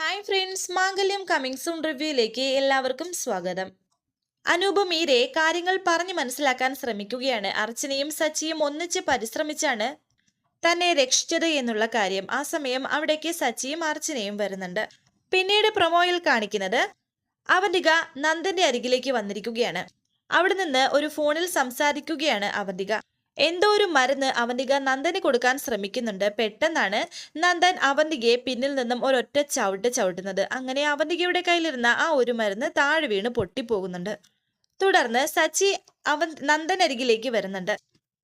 Hi friends Mangalyam coming soon റിവ്യൂയിലേക്ക് എല്ലാവർക്കും സ്വാഗതം. അനൂപ് മീരെ കാര്യങ്ങൾ പറഞ്ഞു മനസ്സിലാക്കാൻ ശ്രമിക്കുകയാണ്. അർച്ചനയും സച്ചിയും ഒന്നിച്ച് പരിശ്രമിച്ചാണ് തന്നെ രക്ഷിച്ചത് എന്നുള്ള കാര്യം. ആ സമയം അവിടേക്ക് സച്ചിയും അർച്ചനയും വരുന്നുണ്ട്. പിന്നീട് പ്രൊമോയിൽ കാണിക്കുന്നത് അവന്തിക നന്ദന്റെ അരികിലേക്ക് വന്നിരിക്കുകയാണ്. അവിടെ നിന്ന് ഒരു ഫോണിൽ സംസാരിക്കുകയാണ് അവന്തിക. എന്തോ ഒരു മരുന്ന് അവന്തിക നന്ദന് കൊടുക്കാൻ ശ്രമിക്കുന്നുണ്ട്. പെട്ടെന്നാണ് നന്ദൻ അവന്തികയെ പിന്നിൽ നിന്നും ഒരൊറ്റ ചവിട്ട് ചവിട്ടുന്നത്. അങ്ങനെ അവന്തികയുടെ കയ്യിലിരുന്ന ആ ഒരു മരുന്ന് താഴെ വീണ് പൊട്ടിപ്പോകുന്നുണ്ട്. തുടർന്ന് സച്ചി അവൻ നന്ദനരികിലേക്ക് വരുന്നുണ്ട്.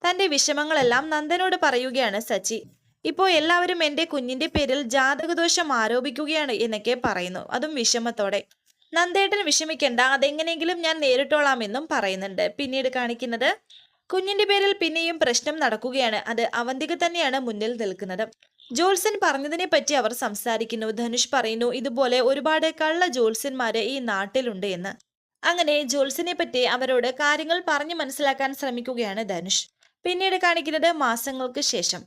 തന്റെ വിഷമങ്ങളെല്ലാം നന്ദനോട് പറയുകയാണ് സച്ചി. ഇപ്പോൾ എല്ലാവരും എന്റെ കുഞ്ഞിന്റെ പേരിൽ ജാതകദോഷം ആരോപിക്കുകയാണ് എന്നൊക്കെ പറയുന്നു. അതും വിഷമത്തോടെ. നന്ദേട്ടൻ വിഷമിക്കേണ്ട അതെങ്ങനെയെങ്കിലും ഞാൻ നേരിട്ടോളാമെന്നും പറയുന്നുണ്ട്. പിന്നീട് കാണിക്കുന്നത് കുഞ്ഞിന്റെ പേരിൽ പിന്നെയും പ്രശ്നം നടക്കുകയാണ്. അത് അവന്തിക തന്നെയാണ് മുന്നിൽ നിൽക്കുന്നത്. ജോത്സ്യൻ പറഞ്ഞതിനെ പറ്റി അവർ സംസാരിക്കുന്നു. ധനുഷ് പറയുന്നു ഇതുപോലെ ഒരുപാട് കള്ള ജോത്സ്യന്മാര് ഈ നാട്ടിലുണ്ട് എന്ന്. അങ്ങനെ ജോത്സ്യനെ പറ്റി അവരോട് കാര്യങ്ങൾ പറഞ്ഞു മനസ്സിലാക്കാൻ ശ്രമിക്കുകയാണ് ധനുഷ്. പിന്നീട് കാണിക്കുന്നത് മാസങ്ങൾക്ക് ശേഷം.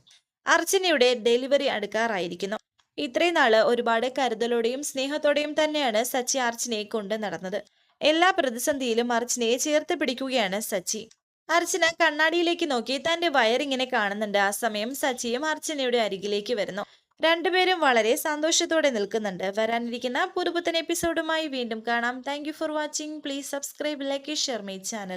അർച്ചനയുടെ ഡെലിവറി അടുക്കാറായിരിക്കുന്നു. ഇത്രയും നാൾ ഒരുപാട് കരുതലോടെയും സ്നേഹത്തോടെയും തന്നെയാണ് സച്ചി അർച്ചനയെ കൊണ്ട് നടന്നത്. എല്ലാ പ്രതിസന്ധിയിലും അർച്ചനയെ ചേർത്ത് പിടിക്കുകയാണ് സച്ചി. അർച്ചന കണ്ണാടിയിലേക്ക് നോക്കി. തന്റെ വയറിങ്ങനെ കാണുന്നുണ്ട്. ആ സമയം സച്ചിയും അർച്ചനയുടെ അരികിലേക്ക് വരുന്നു. രണ്ടുപേരും വളരെ സന്തോഷത്തോടെ നിൽക്കുന്നുണ്ട്. വരാനിരിക്കുന്ന പുതുപുത്തൻ എപ്പിസോഡുമായി വീണ്ടും കാണാം. Thank for watching please subscribe like share my channel